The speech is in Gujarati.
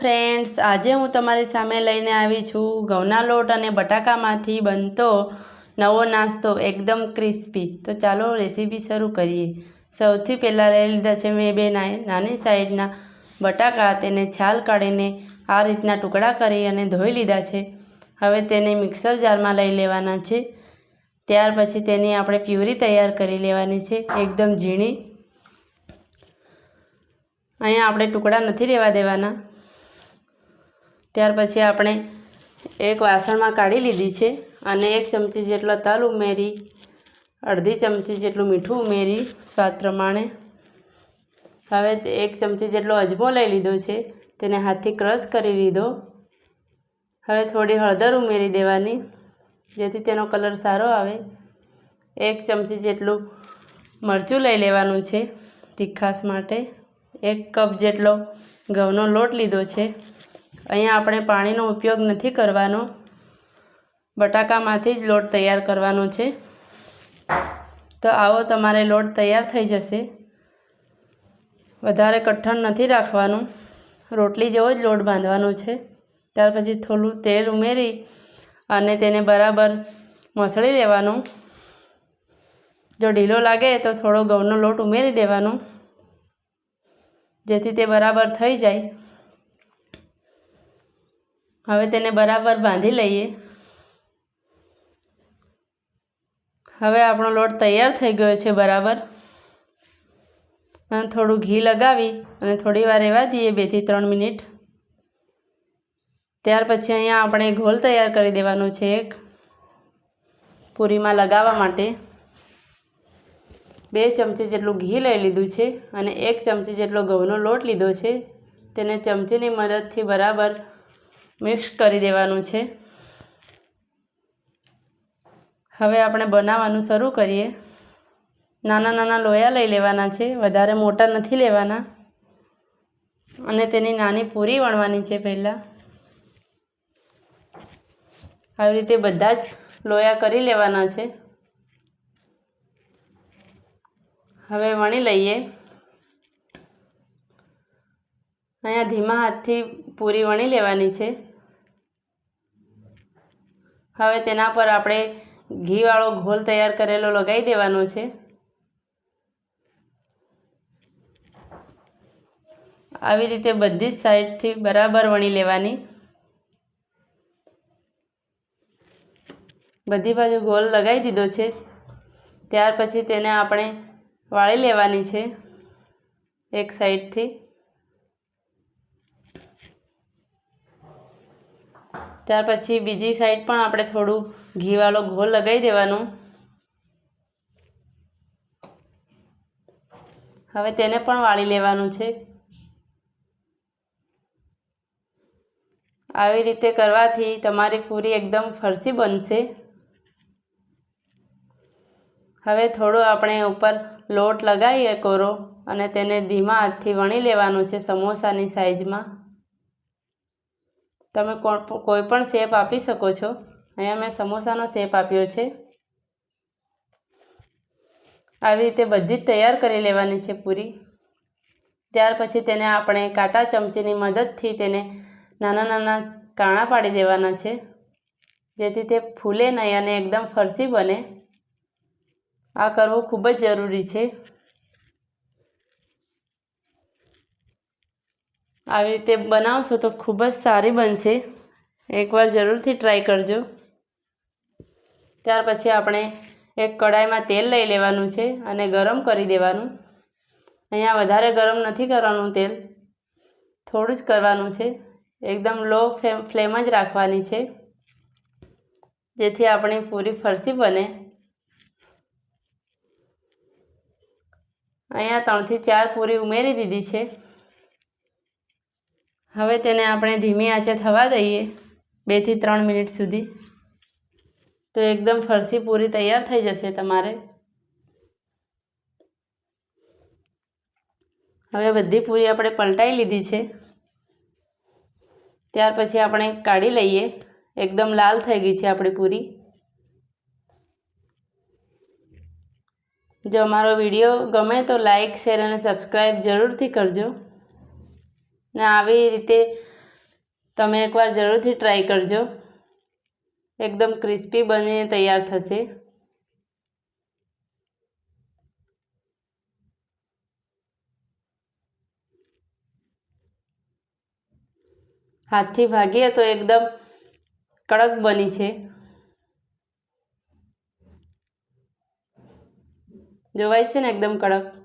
ફ્રેન્ડ્સ, આજે હું તમારી સામે લઈને આવી છું ઘઉંના લોટ અને બટાકામાંથી બનતો નવો નાસ્તો એકદમ ક્રિસ્પી. તો ચાલો રેસીપી શરૂ કરીએ. સૌથી પહેલાં લઈ લીધા છે મેં બે નાની સાઈડના બટાકા, તેને છાલ કાઢીને આ રીતના ટુકડા કરી અને ધોઈ લીધા છે. હવે તેને મિક્સર જારમાં લઈ લેવાના છે. ત્યાર પછી તેની આપણે પ્યુરી તૈયાર કરી લેવાની છે, એકદમ ઝીણી. અહીંયા આપણે ટુકડા નથી રહેવા દેવાના. ત્યાર પછી આપણે એક વાસણમાં કાઢી લીધી છે અને એક ચમચી જેટલો તલ ઉમેરી, અડધી ચમચી જેટલું મીઠું ઉમેરી, સ્વાદ પ્રમાણે. હવે એક ચમચી જેટલો અજમો લઈ લીધો છે, તેને હાથથી ક્રશ કરી લીધો. હવે થોડી હળદર ઉમેરી દેવાની, જેથી તેનો કલર સારો આવે. એક ચમચી જેટલું મરચું લઈ લેવાનું છે તીખાસ માટે. એક કપ જેટલો ઘઉંનો લોટ લીધો છે. અહીંયા આપણે પાણીનો ઉપયોગ નથી કરવાનો. બટાકામાંથી જ લોટ તૈયાર કરવાનો છે. તો આવો તમારે લોટ તૈયાર થઈ જશે. વધારે કઠણ નથી રાખવાનું. રોટલી જેવો જ લોટ બાંધવાનો છે. ત્યાર પછી થોડું તેલ ઉમેરી અને તેને બરાબર મસળી લેવાનું. જો ઢીલો લાગે તો થોડો ઘઉંનો લોટ ઉમેરી દેવાનો. જેથી તે બરાબર થઈ જાય. હવે તેને બરાબર બાંધી લઈએ. હવે આપણો લોટ તૈયાર થઈ ગયો છે બરાબર. અને થોડું ઘી લગાવી અને થોડી વાર રહેવા દઈએ બેથી ત્રણ મિનિટ. ત્યાર પછી અહીંયા આપણે ઘોલ તૈયાર કરી દેવાનો છે એક. પૂરીમાં લગાવવા માટે. બે ચમચી જેટલું ઘી લઈ લીધું છે અને એક ચમચી જેટલો ઘઉંનો લોટ લીધો છે. તેને ચમચીની મદદથી બરાબર મિક્સ કરી દેવાનું છે. હવે આપણે બનાવવાનું શરૂ કરીએ. નાના નાના લોયા લઈ લેવાના છે, વધારે મોટા નથી લેવાના. અને તેની નાની પૂરી વણવાની છે પહેલાં. આવી રીતે બધા જ લોયા કરી લેવાના છે. હવે વણી લઈએ. અહીંયા ધીમા હાથથી પૂરી વણી લેવાની છે. હવે તેના પર આપણે ઘીવાળો ઘોલ તૈયાર કરેલો લગાવી દેવાનો છે. આવી રીતે બધી જ સાઈડથી બરાબર વણી લેવાની. બધી બાજુ ગોલ લગાવી દીધો છે. ત્યાર પછી તેને આપણે વાળી લેવાની છે એક સાઈડથી. ત્યાર પછી બીજી સાઈડ પણ આપણે થોડું ઘીવાળો ઘોલ લગાવી દેવાનો. હવે તેને પણ વાળી લેવાનું છે. આવી રીતે કરવાથી તમારી પૂરી એકદમ ફરસી બનશે. હવે થોડો આપણે ઉપર લોટ લગાવીએ કોરો અને તેને ધીમા હાથથી વણી લેવાનું છે સમોસાની સાઈઝમાં તમે કોઈ પણ શેપ આપી શકો છો. અહીંયા મેં સમોસાનો શેપ આપ્યો છે. આવી રીતે બધી જ તૈયાર કરી લેવાની છે પૂરી. ત્યાર પછી તેને આપણે કાંટા ચમચીની મદદથી તેને નાના નાના કાણા પાડી દેવાના છે. જેથી તે ફૂલે નહીં અને એકદમ ફરસી બને. આ કરવું ખૂબ જ જરૂરી છે. આવી રીતે બનાવશો તો ખૂબ જ સારી બનશે. એકવાર જરૂરથી ટ્રાય કરજો. ત્યાર પછી આપણે એક કડાઈમાં તેલ લઈ લેવાનું છે અને ગરમ કરી દેવાનું. અહીંયા વધારે ગરમ નથી કરવાનું તેલ. થોડું જ કરવાનું છે. એકદમ લો ફ્લેમ ફ્લેમ જ રાખવાની છે. જેથી આપણી પૂરી ફરસી બને. અહીંયા ત્રણથી ચાર પૂરી ઉમેરી દીધી છે. હવે તેને આપણે ધીમી આંચે થવા દઈએ બેથી ત્રણ મિનિટ સુધી. તો એકદમ ફરસી પૂરી તૈયાર થઈ જશે તમારે. હવે બધી પૂરી આપણે પલટાઈ લીધી છે. ત્યાર પછી આપણે કાઢી લઈએ. એકદમ લાલ થઈ ગઈ છે આપણી પૂરી. જો અમારો વીડિયો ગમે તો લાઈક, શેર અને સબસ્ક્રાઈબ જરૂરથી કરજો. ને આવી રીતે તમે એકવાર જરૂરથી ટ્રાય કરજો. એકદમ ક્રિસ્પી બનીને તૈયાર થશે. હાથથી ભાગીએ તો એકદમ કડક બની છે. જોવાય છે ને એકદમ કડક?